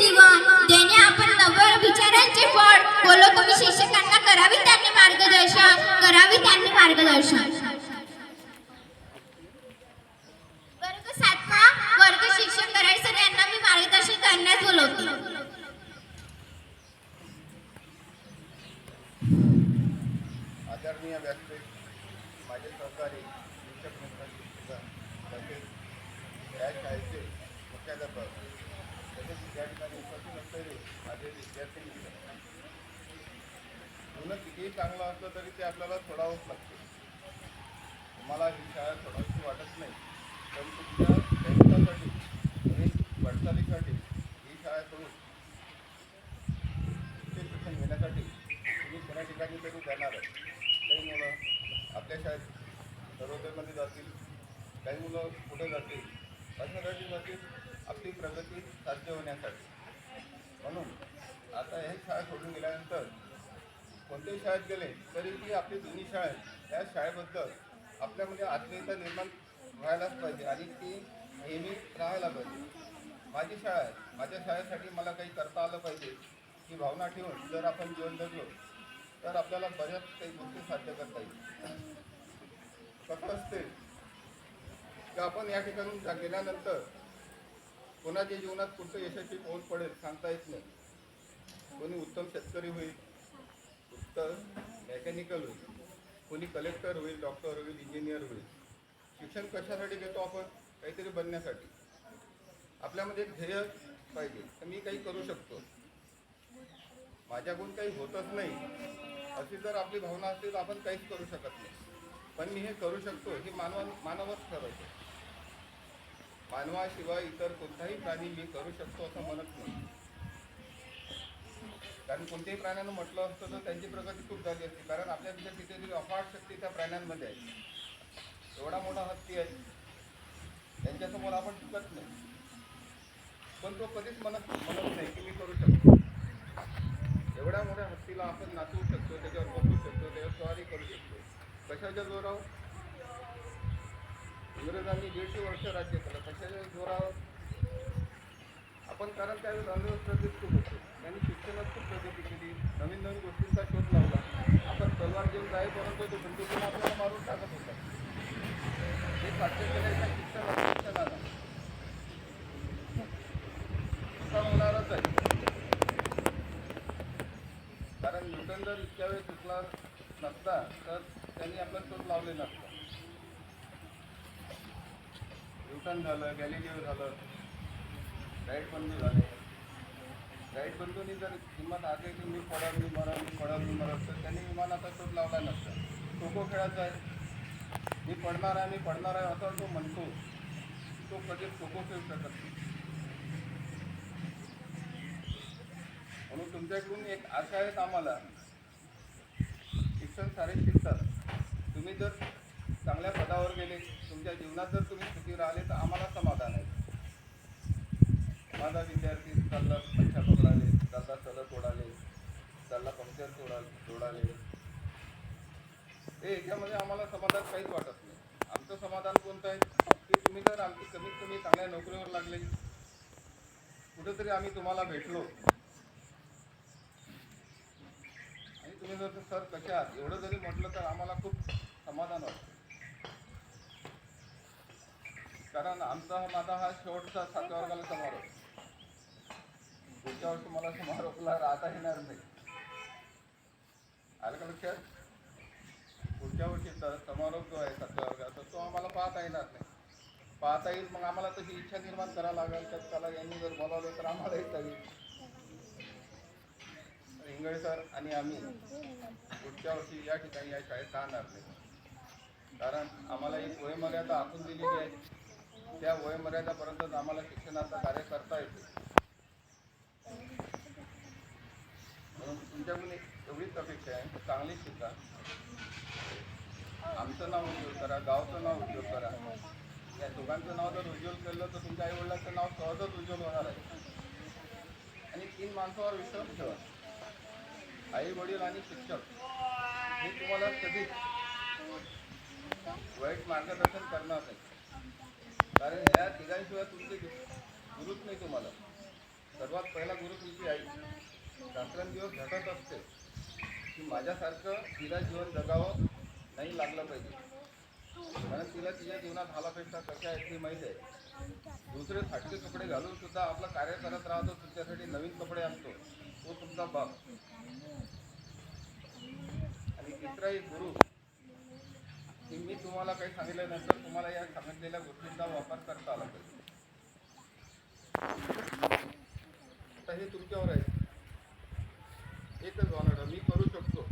जीवन देणे आपण नव्वद विचारांचे फळ. बोलो तुम्ही शिक्षकांना करावी त्यांनी मार्गदर्शन. करावी त्यांनी मार्गदर्शन. वर्ग सातवा. वर्ग शिक्षक सर यांना मी मार्गदर्शन करण्यास बोलवते. आदरणीय व्यासपीठ माझे सहकारी शिक्षक मित्र तसेच मुख्याध्यापक तसेच त्या ठिकाणी उपस्थित असलेले माझे विद्यार्थी मुलं कितीही चांगलं असलं तरी ते आपल्याला सोडावंच लागते. तुम्हाला ही शाळा सोडावीशी वाटत नाही पण तुमच्या भविष्यासाठी आणि वाटचालीसाठी ही शाळा सोडून उच्च शिक्षण घेण्यासाठी तुम्ही कोणा ठिकाणी तरी जाणार आहे. काही मुलं आपल्या शाळेत सर्वोदयमध्ये जातील काही मुलं कुठे जातील कशासाठी जातील आपली प्रगती साध्य होण्यासाठी. म्हणून आता हे शाळा सोडून गेल्यानंतर कोणत्याही शाळेत गेले तरी ती आपली जुनी शाळा आहे. त्या शाळेबद्दल आपल्यामध्ये आत्मीयता निर्माण व्हायलाच पाहिजे आणि ती नेहमी राहायला पाहिजे. माझी शाळा आहे. माझ्या शाळेसाठी मला काही करता आलं पाहिजे ही भावना ठेवून जर आपण जीवन जगलो तर आपल्याला बऱ्याच काही गोष्टी साध्य करता येईल. कसं असते की आपण या ठिकाणून जा- गेल्यानंतर कोणाच्या जीवनात कुठं यशाची पाऊल पडेल सांगता येत नाही. कोणी उत्तम शेतकरी होईल उत्तम मेकॅनिकल होईल कोणी कलेक्टर होईल डॉक्टर होईल इंजिनियर होईल. शिक्षण कशासाठी घेतो आपण? काहीतरी बनण्यासाठी. आपल्यामध्ये एक ध्येय पाहिजे तर मी काही करू शकतो. माझ्याकडून काही होतच नाही अशी जर आपली भावना असते तर आपण काहीच करू शकत नाही. पण मी हे करू शकतो हे मानवा मानवच ठरवतो. मानवाशिवाय इतर कोणताही प्राणी मी करू शकतो असं म्हणत नाही. कारण कोणत्याही प्राण्यानं म्हटलं असतं तर त्यांची प्रगती खूप झाली असती. कारण आपल्यापेक्षा कितीतरी अफाट शक्ती त्या प्राण्यांमध्ये आहे. एवढा मोठा हत्ती आहे. त्यांच्यासमोर आपण टिकत नाही. पण तो कधीच म्हणत म्हणत नाही की मी करू शकतो. एवढ्या मोठ्या हत्तीला आपण नाचवू शकतो त्याच्यावर बसू शकतो त्याच्यावर स्वारी करू शकतो. कशाच्या जोरावर? इंग्रजांनी दीडशे वर्ष राज्य केलं. कशाच्या जोरावर आपण कारण त्यावेळेस अंधश्रद्धेत खूप होतो. त्यांनी शिक्षणात खूप प्रगती केली. नवीन नवीन गोष्टींचा शोध लावला. आपण तलवार घेऊन जाईपर्यंत तो बंदुकीला आपल्याला मारून टाकत होता. हे साध्य केल्याच्या शिक्षण शिक्षणाला होणारच आहे. कारण न्यूटन जर इतक्या वेळेस सुटला नसता तर त्यांनी आपला शोध लावले नसता न्यूटन झालं गॅलिलिओ झालं राईट बंद झाले. राईट बंधूंनी जर किंमत आली की मी पडल मी मरल मी पडल मी मरल तर त्यांनी विमानाचा शोध लावला नसता. खो खो खेळायचा आहे? मी पडणार आहे मी पडणार आहे असं तो म्हणतो. तो कधीच खो खो खेळू शकत नाही. म्हणून तुमच्याकडून एक आशा आहेत आम्हाला. शिक्षण सारे शिकतात. तुम्ही जर चांगल्या पदावर गेले. तुमच्या जीवनात जर तुम्ही सुखी राहिले तर आम्हाला समाधान आहे. माझा विद्यार्थी चालला पंख्या पकडाले चालला सलग तोडाले चालला पंक्चर तोडा तोडाले हे याच्यामध्ये आम्हाला समाधान काहीच वाटत नाही. आमचं समाधान कोणतं आहे? की तुम्ही जर आमची कमीत कमी चांगल्या नोकरीवर लागले कुठेतरी आम्ही तुम्हाला भेटलो. आणि तुम्ही जर सर कशा आहात? एवढं जरी म्हटलं तर आम्हाला खूप समाधान वाटतं. कारण आमचा हा माझा हा शेवटचा सातव्या वर्गाला समारोप. पुढच्या वर्षी मला समारोपला राहता येणार नाही. आलं का लक्षात? पुढच्या वर्षीचा समारोप जो आहे सातव्या वर्गाचा तो आम्हाला पाहता येणार नाही. पाहता येईल मग आम्हाला तशी इच्छा निर्माण करावं लागेल. तर त्याला यांनी जर बोलावलं तर आम्हाला येता येईल इंगळे सर आणि आम्ही पुढच्या वर्षी या ठिकाणी या शाळेत राहणार नाही. कारण आम्हाला एक वयमर्यादा आखून दिलेली आहे. त्या वयमर्यादापर्यंत आम्हाला शिक्षणाचं कार्य करता येते. म्हणून तुमच्याकडून एवढीच अपेक्षा आहे की चांगली शिका. आमचं नाव उज्ज्वल करा गावचं नाव उज्ज्वल करा. या दोघांचं नाव जर उज्ज्वल केलं तर तुमच्या आईवडिलांचं नाव सहजच उज्ज्वल होणार आहे. आणि तीन माणसावर विश्वास ठेवा. आई वडील आणि शिक्षक हे तुम्हाला कधीच वाईट मार्गदर्शन करणार नाही. कारण ह्या तिघांशिवाय तुमचे गुरुच नाही तुम्हाला. सर्वात पहिला गुरु तुमची आई. रात्रंदिवस झटत असते. की माझ्यासारखं तिला जीवन जगावं नाही लागलं पाहिजे. कारण तिला तिच्या जीवनात हालापेक्षा कशा आहेत ते माहीत आहे. दुसरे फाटके कपडे घालून सुद्धा आपलं कार्य करत राहतो तुमच्यासाठी नवीन कपडे आणतो. तो तुमचा बाप. आणि तिसरा एक गुरु मी तुम्हाला काही सांगितल्यानंतर तुम्हाला या सांगितलेल्या गोष्टींचा वापर करता आला पाहिजे. आता हे तुमच्यावर आहे. एकच ऑनर मी करू शकतो.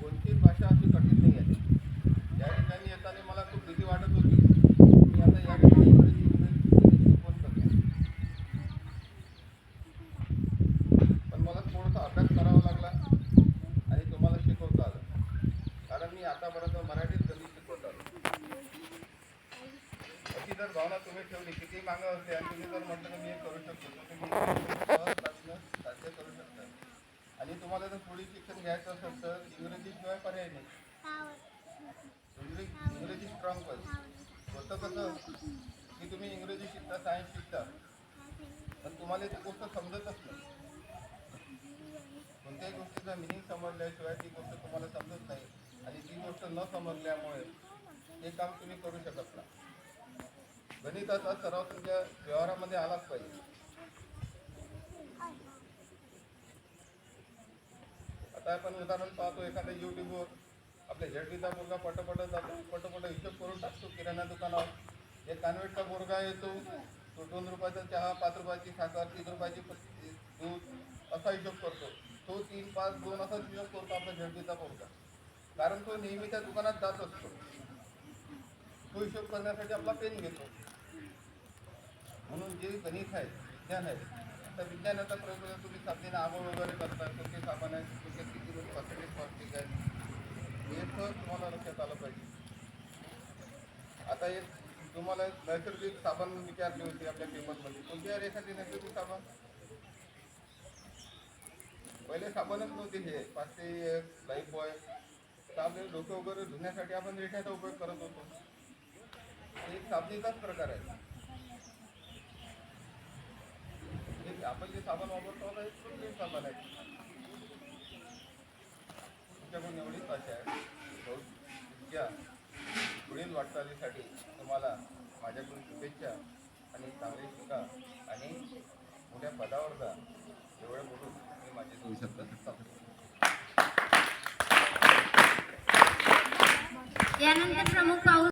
कोणतीच भाषा अशी कठीण नाही आहे. या ठिकाणी येताना मला खूप भीती वाटत होती मी आता या ठिकाणी इंग्रजी इंग्रजी शिकवत करतो पण मला थोडासा अभ्यास करावा लागला आणि तुम्हाला शिकवता आलं कारण मी आतापर्यंत मराठीत कधी शिकवत आलो अशी जर भावना तुम्ही ठेवली किती मागं असते आणि तुम्ही जर म्हटलं मी हे करू शकतो. तर तुम्ही साध्य करू शकता. आणि तुम्हाला जर पुढील शिक्षण घ्यायचं असेल तर इंग्रजीशिवाय पर्याय नाही. इंग्रजी इंग्रजी स्ट्रॉंग पाहिजे होतं कसं? की तुम्ही इंग्रजी शिकता सायन्स शिकता. पण तुम्हाला ती गोष्ट समजतच नाही. कोणत्याही गोष्टीचा मिनिंग समजल्याशिवाय ती गोष्ट तुम्हाला समजत नाही. आणि ती गोष्ट न समजल्यामुळे हे काम तुम्ही करू शकत नाही. गणिताचा सराव तुमच्या व्यवहारामध्ये आलाच पाहिजे. आता आपण उदाहरण पाहतो एखाद्या युट्यूबवर आपल्या झेडपीचा मुलगा पटपट जातो पटपट हिशोब करून टाकतो किराणा दुकानावर. एक कानवेटचा मुलगा येतो तो दोन रुपयाचा चहा पाच रुपयाची साखर तीन रुपयाची दूध असा हिशोब करतो. तो तीन पाच दोन असाच हिशोब करतो आपला झेडपीचा मुलगा. कारण तो नेहमीच्या दुकानात जात असतो. तो हिशोब करण्यासाठी आपला पेन घेतो. म्हणून जे गणित आहे विज्ञान आहे तर विज्ञानाचा प्रयोग तुम्ही साधने आगोळ वगैरे करता कोणते साबण आहे कोणते किती पर्सेंटेज पॉझिटिव्ह आहे. हे तर तुम्हाला लक्षात आलं पाहिजे. आता एक तुम्हाला नैसर्गिक साबण विचारली होती आपल्या पेपरमध्ये कोणत्या एखादी नैसर्गिक साबण? पहिले साबणच नव्हते हे. पाचशे लाईफ बॉय तर आपले डोकं वगैरे धुण्यासाठी आपण रेठ्याचा उपयोग करत होतो. साबणीचाच प्रकार आहे म्हणजे आपण जे साबण वापरतो हे कृत्रिम साबण आहे तुमच्याकडून एवढीच आशा आहे. तुमच्या पुढील वाटचालीसाठी तुम्हाला माझ्याकडून शुभेच्छा आणि चांगले शिका आणि मोठ्या पदावर जा. एवढं बोलून मी माझे दोन शब्द यानंतर प्रमुख पाऊल